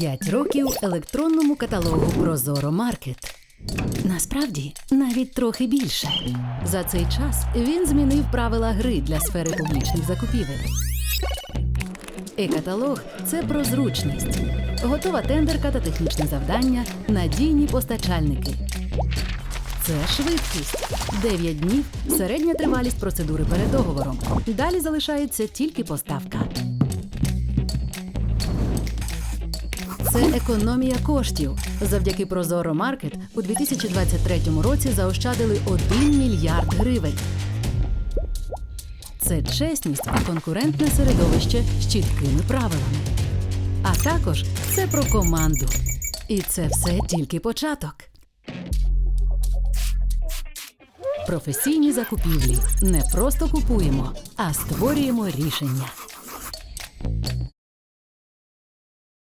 5 років електронному каталогу Прозоро Маркет. Насправді навіть трохи більше. За цей час він змінив правила гри для сфери публічних закупівель. E-каталог це про зручність, готова тендерка та технічне завдання, надійні постачальники. Це швидкість. 9 днів середня тривалість процедури перед договором. Далі залишається тільки поставка. Це економія коштів. Завдяки Прозоро Маркет у 2023 році заощадили 1 мільярд гривень. Це чесність і конкурентне середовище з чіткими правилами. А також це про команду. І це все тільки початок. Професійні закупівлі не просто купуємо, а створюємо рішення.